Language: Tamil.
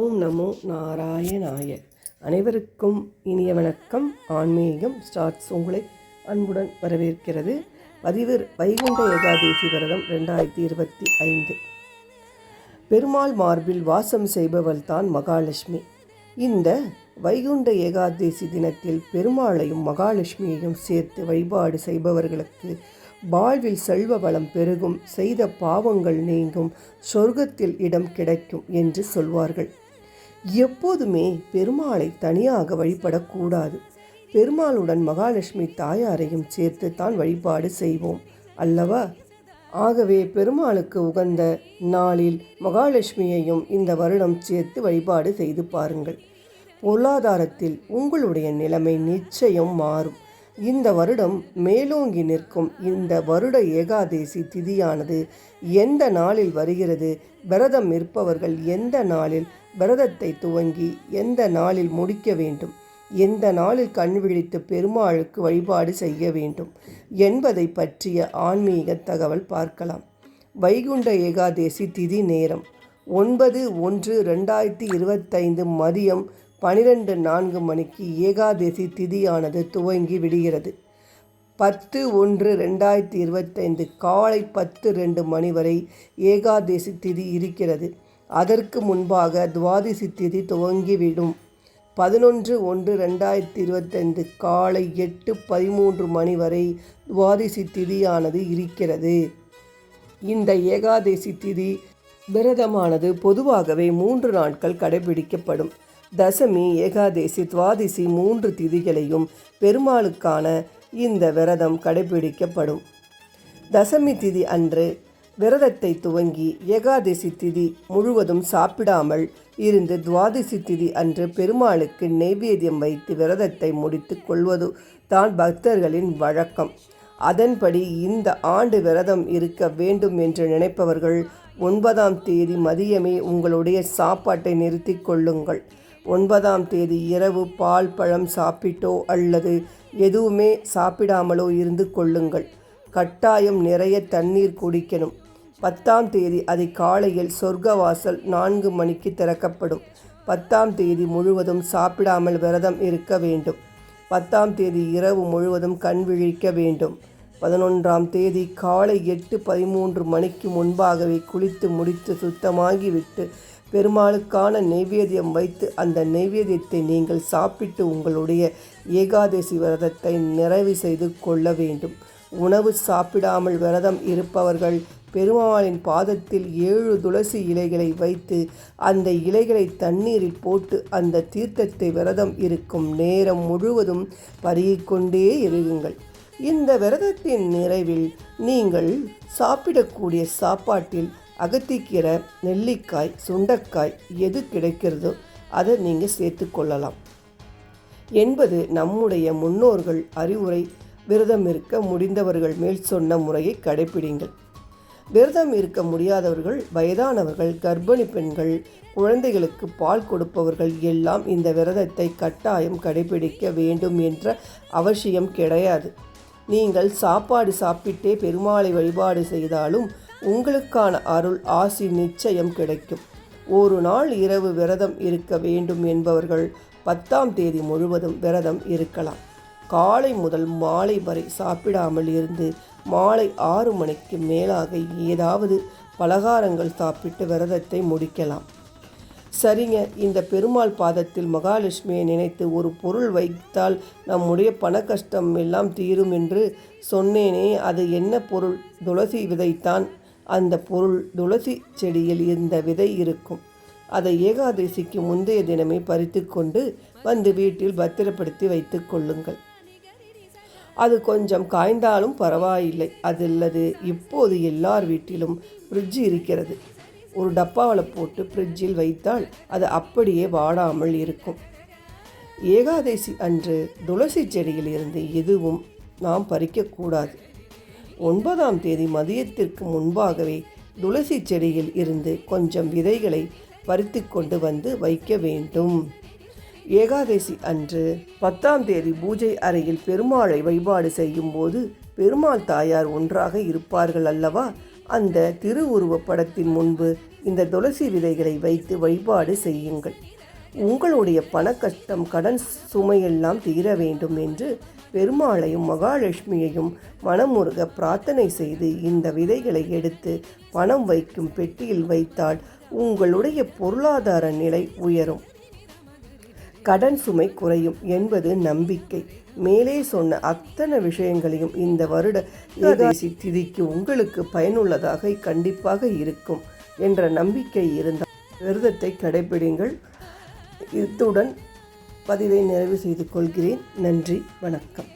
ஓம் நமோ நாராயணாய. அனைவருக்கும் இனிய வணக்கம். ஆன்மீகம் ஸ்டார்ட்ஸ் உங்களை அன்புடன் வரவேற்கிறது. பதிவு வைகுண்ட ஏகாதேசி விரதம் ரெண்டாயிரத்தி இருபத்தி ஐந்து. பெருமாள் மார்பில் வாசம் செய்பவள் தான் மகாலட்சுமி. இந்த வைகுண்ட ஏகாதேசி தினத்தில் பெருமாளையும் மகாலட்சுமியையும் சேர்த்து வழிபாடு செய்பவர்களுக்கு வாழ்வில் செல்வ வளம் பெருகும் செய்த பாவங்கள் நீங்கும் சொர்க்கத்தில் இடம் கிடைக்கும் என்று சொல்வார்கள். எப்போதுமே பெருமாளை தனியாக வழிபடக்கூடாது. பெருமாளுடன் மகாலட்சுமி தாயாரையும் சேர்த்து தான் வழிபாடு செய்வோம் அல்லவா? ஆகவே பெருமாளுக்கு உகந்த நாளில் மகாலட்சுமியையும் இந்த வருடம் சேர்த்து வழிபாடு செய்து பாருங்கள். பொருளாதாரத்தில் உங்களுடைய நிலைமை நிச்சயம் மாறும். இந்த வருடம் மேலோங்கி நிற்கும் இந்த வருட ஏகாதேசி திதியானது எந்த நாளில் வருகிறது விரதம் இருப்பவர்கள் எந்த நாளில் விரதத்தை துவங்கி எந்த நாளில் முடிக்க வேண்டும்? எந்த நாளில் கண் விழித்து பெருமாளுக்கு வழிபாடு செய்ய வேண்டும்? என்பதை பற்றிய ஆன்மீக தகவல் பார்க்கலாம். வைகுண்ட ஏகாதேசி திதி நேரம். ஒன்பது ஒன்று ரெண்டாயிரத்தி இருபத்தைந்து மதியம் பனிரெண்டு நான்கு மணிக்கு ஏகாதசி திதியானது துவங்கி விடுகிறது. பத்து ஒன்று ரெண்டாயிரத்தி இருபத்தைந்து காலை பத்து ரெண்டு மணி வரை ஏகாதசி திதி இருக்கிறது. அதற்கு முன்பாக துவாதிசி திதி துவங்கிவிடும். பதினொன்று ஒன்று ரெண்டாயிரத்தி இருபத்தைந்து காலை எட்டு பதிமூன்று மணி வரை துவாதிசி திதியானது இருக்கிறது. இந்த ஏகாதசி திதி விரதமானது பொதுவாகவே மூன்று நாட்கள் கடைபிடிக்கப்படும். தசமி ஏகாதேசி துவாதிசி மூன்று திதிகளையும் பெருமாளுக்கான இந்த விரதம் கடைபிடிக்கப்படும். தசமி திதி அன்று விரதத்தை துவங்கி ஏகாதசி திதி முழுவதும் சாப்பிடாமல் இருந்து துவாதசி திதி அன்று பெருமாளுக்கு நெய்வேத்தியம் வைத்து விரதத்தை முடித்து கொள்வது தான் பக்தர்களின் வழக்கம். அதன்படி இந்த ஆண்டு விரதம் இருக்க வேண்டும் என்று நினைப்பவர்கள் ஒன்பதாம் தேதி மதியமே உங்களுடைய சாப்பாட்டை நிறுத்தி கொள்ளுங்கள். ஒன்பதாம் தேதி இரவு பால் பழம் சாப்பிட்டோ அல்லது எதுவுமே சாப்பிடாமலோ இருந்து கொள்ளுங்கள். கட்டாயம் நிறைய தண்ணீர் குடிக்கணும். பத்தாம் தேதி அதை காலையில் சொர்க்கவாசல் நான்கு மணிக்கு திறக்கப்படும். பத்தாம் தேதி முழுவதும் சாப்பிடாமல் விரதம் இருக்க வேண்டும். பத்தாம் தேதி இரவு முழுவதும் கண் விழிக்க வேண்டும். பதினொன்றாம் தேதி காலை எட்டு பதிமூன்று மணிக்கு முன்பாகவே குளித்து முடித்து சுத்தமாகிவிட்டு பெருமாளுக்கான நெய்வேத்தியம் வைத்து அந்த நெய்வேத்தியத்தை நீங்கள் சாப்பிட்டு உங்களுடைய ஏகாதசி விரதத்தை நிறைவு செய்து கொள்ள வேண்டும். உணவு சாப்பிடாமல் விரதம் இருப்பவர்கள் பெருமாளின் பாதத்தில் ஏழு துளசி இலைகளை வைத்து அந்த இலைகளை தண்ணீரில் போட்டு அந்த தீர்த்தத்தை விரதம் இருக்கும் நேரம் முழுவதும் பருகிக்கொண்டே இருங்கள் இந்த விரதத்தின் நிறைவில் நீங்கள் சாப்பிடக்கூடிய சாப்பாட்டில் அகத்திக்கீரை நெல்லிக்காய் சுண்டக்காய் எது கிடைக்கிறதோ அதை நீங்கள் சேர்த்து கொள்ளலாம். என்பது நம்முடைய முன்னோர்கள் அறிவுரை விரதம் இருக்க முடிந்தவர்கள் மேல் சொன்ன முறையை கடைபிடிங்கள் விரதம் இருக்க முடியாதவர்கள் வயதானவர்கள் கர்ப்பிணி பெண்கள் குழந்தைகளுக்கு பால் கொடுப்பவர்கள் எல்லாம் இந்த விரதத்தை கட்டாயம் கடைபிடிக்க வேண்டும் என்ற அவசியம் கிடையாது. நீங்கள் சாப்பாடு சாப்பிட்டே பெருமாளை வழிபாடு செய்தாலும் உங்களுக்கான அருள் ஆசி நிச்சயம் கிடைக்கும். ஒரு நாள் இரவு விரதம் இருக்க வேண்டும் என்பவர்கள் பத்தாம் தேதி முழுவதும் விரதம் இருக்கலாம். காலை முதல் மாலை வரை சாப்பிடாமல் இருந்து மாலை ஆறு மணிக்கு மேலாக ஏதாவது பலகாரங்கள் சாப்பிட்டு விரதத்தை முடிக்கலாம். சரிங்க. இந்த பெருமாள் பாதத்தில் மகாலட்சுமியை நினைத்து ஒரு பொருள் வைத்தால் நம்முடைய பண கஷ்டம் எல்லாம் தீரும் என்று சொன்னேனே. அது என்ன பொருள்? துளசி விதைத்தான். அந்த பொருள் துளசி செடியில் இந்த விதை இருக்கும். அதை ஏகாதசிக்கு முந்தைய தினமே பறித்து கொண்டு வந்து வீட்டில் பத்திரப்படுத்தி வைத்து கொள்ளுங்கள். அது கொஞ்சம் காய்ந்தாலும் பரவாயில்லை. அதில்லது இப்போது எல்லார் வீட்டிலும் ஃப்ரிட்ஜ் இருக்கிறது. ஒரு டப்பாவில் போட்டு ஃப்ரிட்ஜில் வைத்தால் அது அப்படியே வாடாமல் இருக்கும். ஏகாதசி அன்று துளசி செடியில் இருந்து எதுவும் நாம் பறிக்கக்கூடாது ஒன்பதாம் தேதி மதியத்திற்கு முன்பாகவே துளசி செடியில் இருந்து கொஞ்சம் விதைகளை பறித்து கொண்டு வந்து வைக்க வேண்டும். ஏகாதசி அன்று பத்தாம் தேதி பூஜை அறையில் பெருமாளை வழிபாடு செய்யும் போது பெருமாள் தாயார் ஒன்றாக இருப்பார்கள் அல்லவா? அந்த திருவுருவ படத்தின் முன்பு இந்த துளசி விதைகளை வைத்து வழிபாடு செய்யுங்கள். உங்களுடைய பணக்கஷ்டம் கடன் சுமையெல்லாம் தீர வேண்டும் என்று பெருமாளையும் மகாலட்சுமியையும் மனமுருக பிரார்த்தனை செய்து இந்த விதைகளை எடுத்து பணம் வைக்கும் பெட்டியில் வைத்தால் உங்களுடைய பொருளாதார நிலை உயரும். கடன் சுமை குறையும் என்பது நம்பிக்கை. மேலே சொன்ன அத்தனை விஷயங்களையும் இந்த வருட ஏகாதசி திதிக்கு உங்களுக்கு பயனுள்ளதாக கண்டிப்பாக இருக்கும் என்ற நம்பிக்கை இருந்தால் விரதத்தை கடைபிடிங்கள் இத்துடன் பதிவை நிறைவு செய்து கொள்கிறேன். நன்றி வணக்கம்.